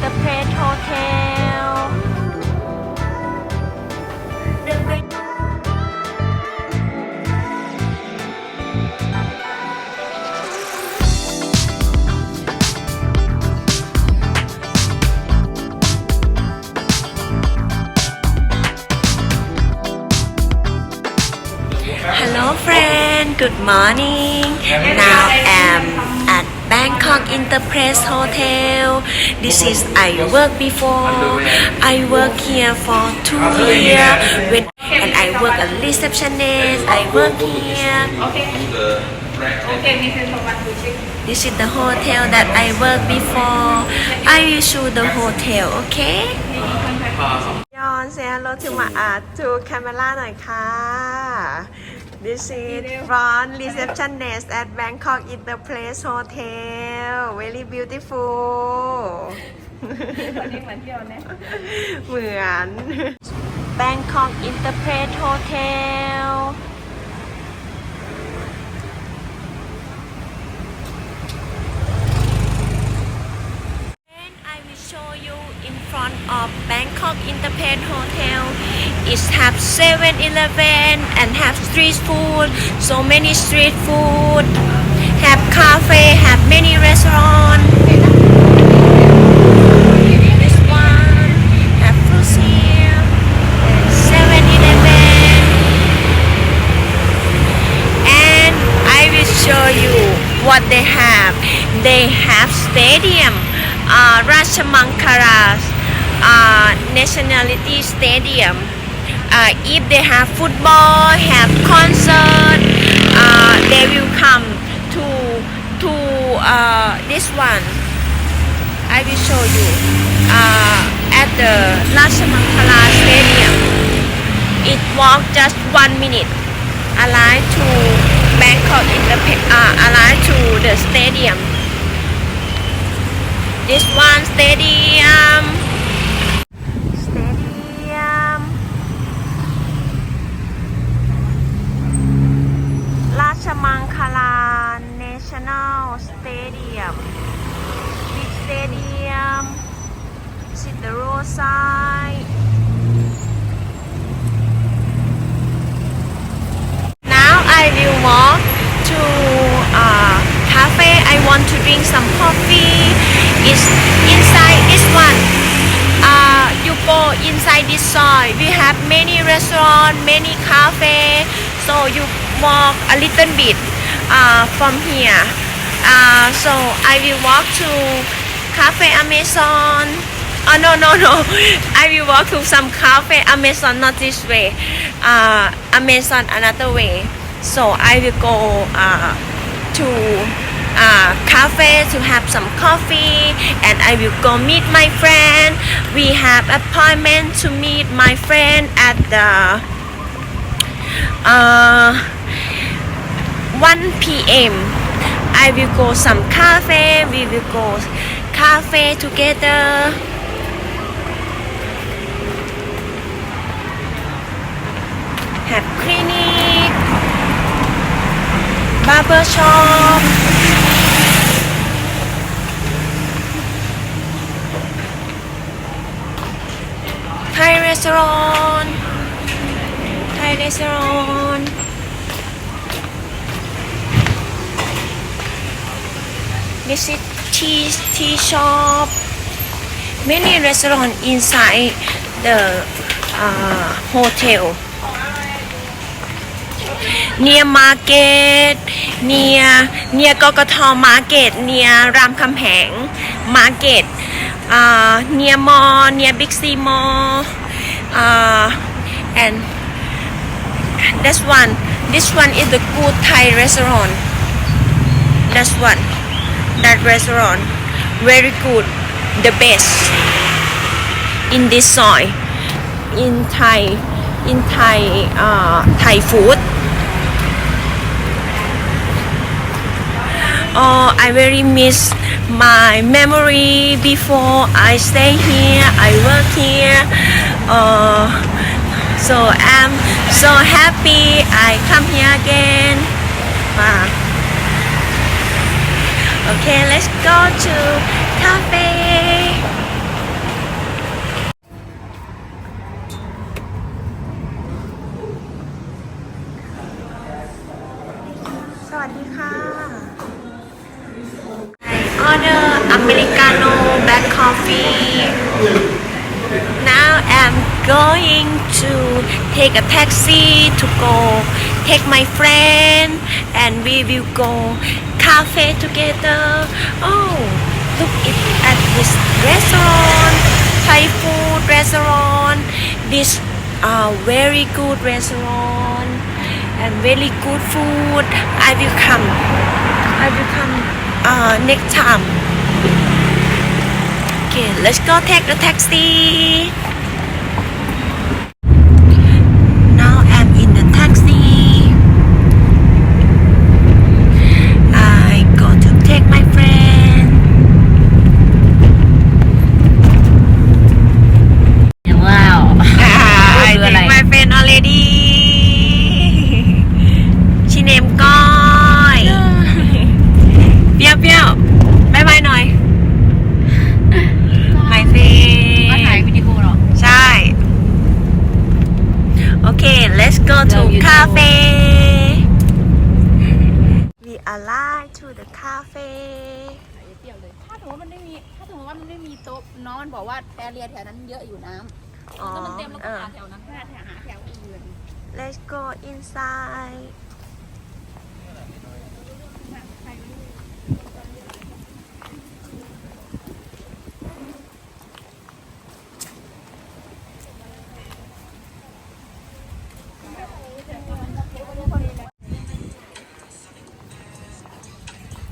The Great Hotel. Hello friend, good morning. Now Interpress Hotel this is I work before I work here for two years when and I work as receptionist I work here Okay, Mrs. Thomas, we check. this is the hotel that I work before I will show the hotel okay ยอนเซฮัลโหลทูมาอาทูแคมเมล่าหน่อยค่ะ This is front receptionist at Bangkok Interplace Hotel very beautiful วันนี้เหมือนเที่ยวนะเหมือน Bangkok Interplace Hotel It have 7-Eleven and have street food, so many street food, have cafe, have many restaurant. This one have here, 7-Eleven, and I will show you what they have. They have stadium, uh, Rajamankara uh, Nationality Stadium. Uh, if they have football, have concert, uh, they will come to to uh, this one. I will show you uh, at the Rajamankala Stadium. It walk just one minute. Alive to Bangkok in the uh, alive to the stadium. This one. Stadium. มังคลา National Stadium Big Stadium Sit the roadside Now I will walk to a cafe. I want to drink some coffee. It's inside this one. Uh, you go inside this side. We have many restaurant, many cafe. So you walk a little bit uh, from here. Uh, so I will walk to Cafe Amazon. Oh no no no! I will walk to some cafe Amazon, not this way. Uh, Amazon another way. So I will go uh, to uh, cafe to have some coffee, and I will go meet my friend. We have appointment to meet my friend at the uh, 1 p.m. I will go some cafe. We will go cafe together. Have clinic, barber shop. Thai restaurant. Thai restaurant. This is tea tea shop. Many restaurant inside the uh, hotel. Near market, near near กกท market, near รามคำแหง market, uh, near mall, near big C mall, uh, and this one, this one is the good Thai restaurant. That's one, that restaurant, very good, the best in this soil, in Thai, in Thai, uh, Thai food. Oh, I very miss my memory before I stay here. I work here. Uh, so I'm so happy I come here again. Wow. Okay, let's go to cafe. I order Americano black coffee. Now I'm going to take a taxi to go take my friend and we will go cafe together. Oh, look at this restaurant, Thai food restaurant. This uh, very good restaurant and very good food. I will come. I will come uh, next time. Okay, let's go take the taxi. วนั้นเยอะอยู่น้ำอ๋อถ้ามันเต็มแล้วเอก็อหาแถวนั้นหาแถวหาแถวอื่น let's go inside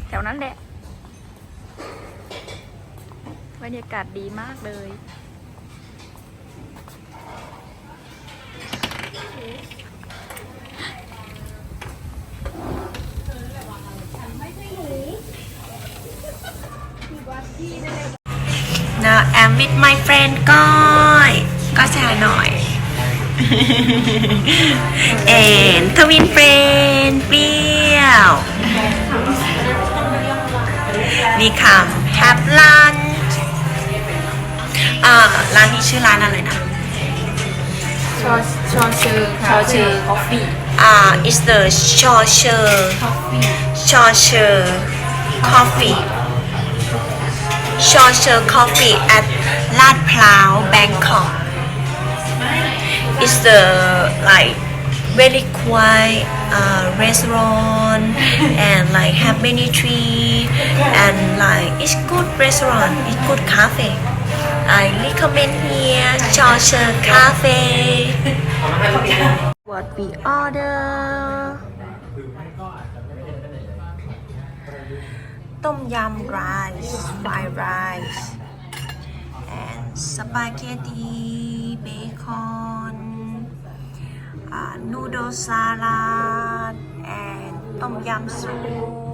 แถวนั้นแหละ บรรยากาศดีมากเลย now I'm with my friend ก้อย ก็แชร์หน่อย and twin friend เปรี้ยว we come have lunch อ่าร้านนี้ชื่อร้านอะไรนะ ชอชอเชอร์ชอเชอร์คอฟฟี่อ่า is the Chaucer คอฟฟี่ Chaucer Coffee Chaucer Coffee at ล Social Coffee at Lad Plow, Bangkok. It's the like very quiet uh, restaurant and like have many tree and like it's good restaurant, it's good cafe. I recommend here Georgia Cafe. What we order. ต้มยำ rice fried rice and spaghetti bacon uh, noodle salad and ต้มยำซุป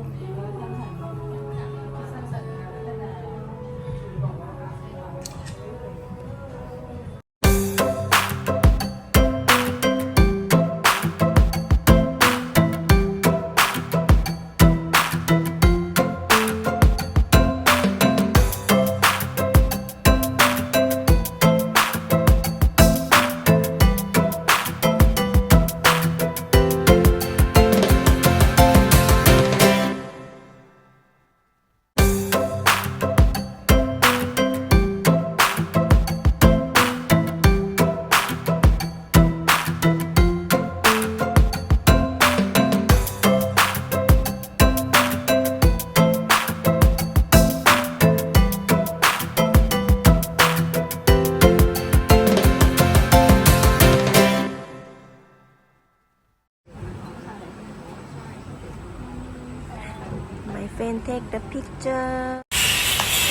Friend take the picture.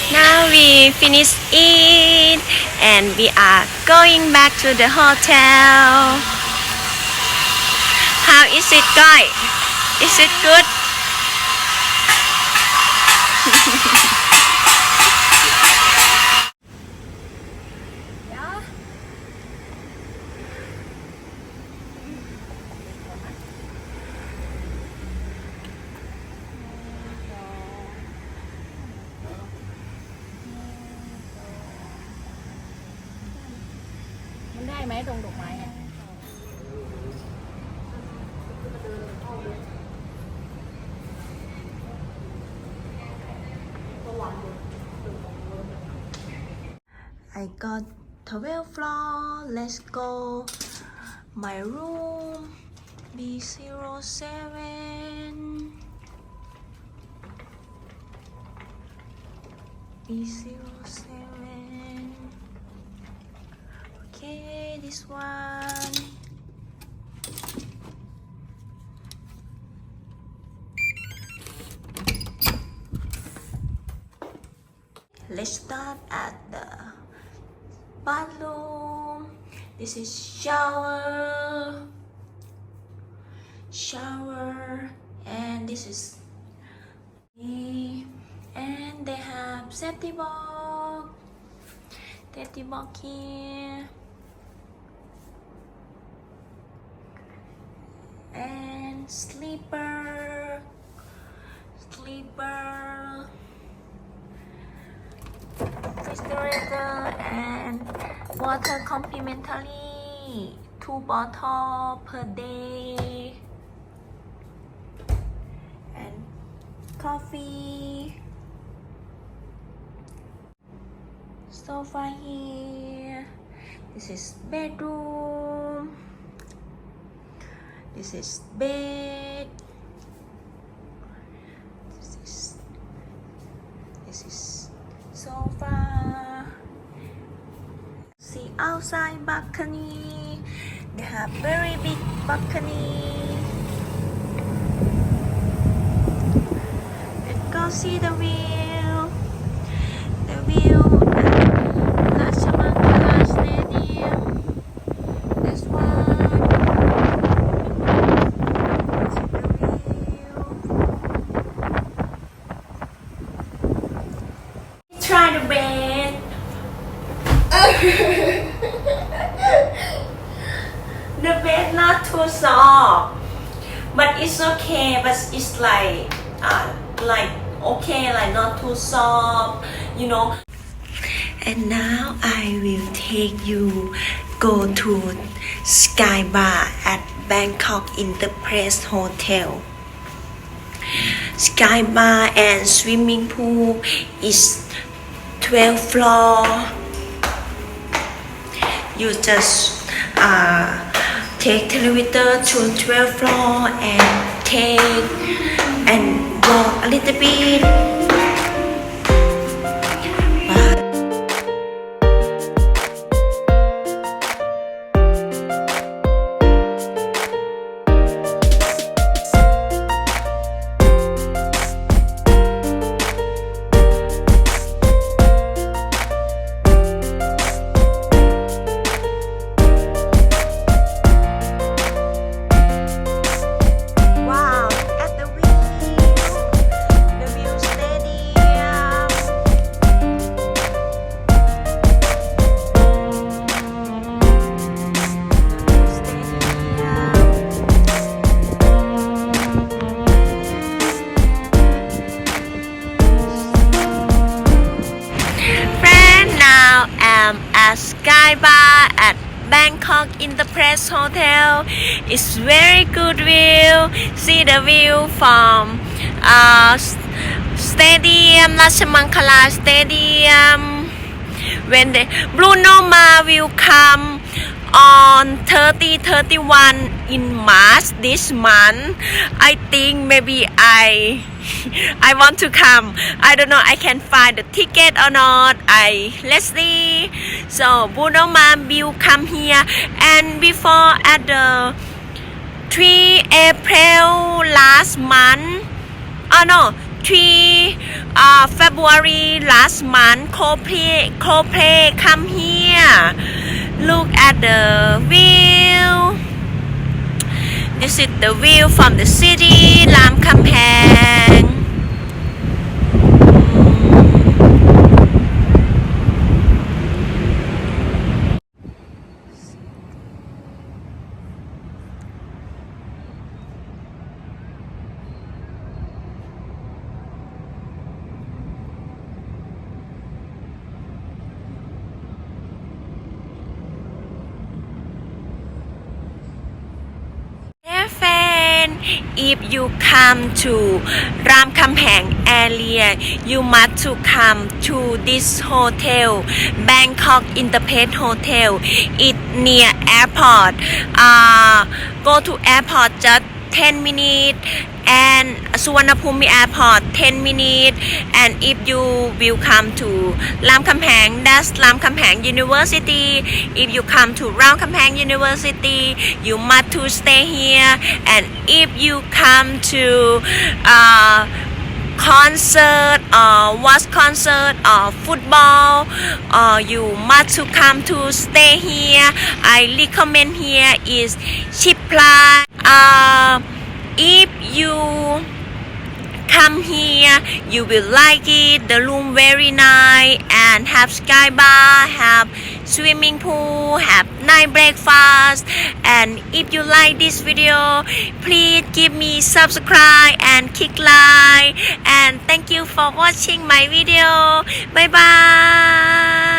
Now we finish it and we are going back to the hotel. How is it, guy? Is it good? มดงดอกไม้เนี่ย I got 12 floor let's go. My room B07 B07 Okay, this one. Let's start at the bathroom. This is shower, shower, and this is me. and they have safety box, safety box here, and sleeper, sleeper. Refrigerator and water complimentary two bottle per day. And coffee. Sofa here. This is bedroom this is bed this is this is sofa. See outside balcony. They have very big balcony. Let's go see the view. The view at Lachamankala Stadium. This one. See the view. Try the bed. the bed not too soft, but it's okay. But it's like, uh, like okay, like not too soft, you know. And now I will take you go to Sky Bar at Bangkok Interpress Hotel. Sky bar and swimming pool is 12 floor. You just uh, take elevator to 12 floor and take and walk a little bit. Bangkok Interpress Hotel. It's very good view. See the view from uh, Stadium Lachamankala Stadium. When the Bruno Mars will come on 30 31 in March this month, I think maybe I I want to come. I don't know I can find the ticket or not. I let's see. So Bruno Mars will come here and before at the 3 April last month. Oh no, 3 uh, February last month, Coldplay, Coldplay come here. Look at the view. This is the view from the city, Lam Kampang. If you come to รามคำแหง area you must to come to this hotel Bangkok Interpret Hotel it near airport uh, go to airport just 10 minutes and Suvarnabhumi airport 10 minutes and if you will come to Ram Kamphang that's Ram Kamphang University. If you come to Ram Kamphang University you must to stay here. And if you come to uh, concert or watch concert or football or you must to come to stay here. I recommend here is Chipla uh, if you come here you will like it the room very nice and have sky bar have swimming pool have night breakfast. And if you like this video please give me subscribe and click like. And thank you for watching my video. Bye bye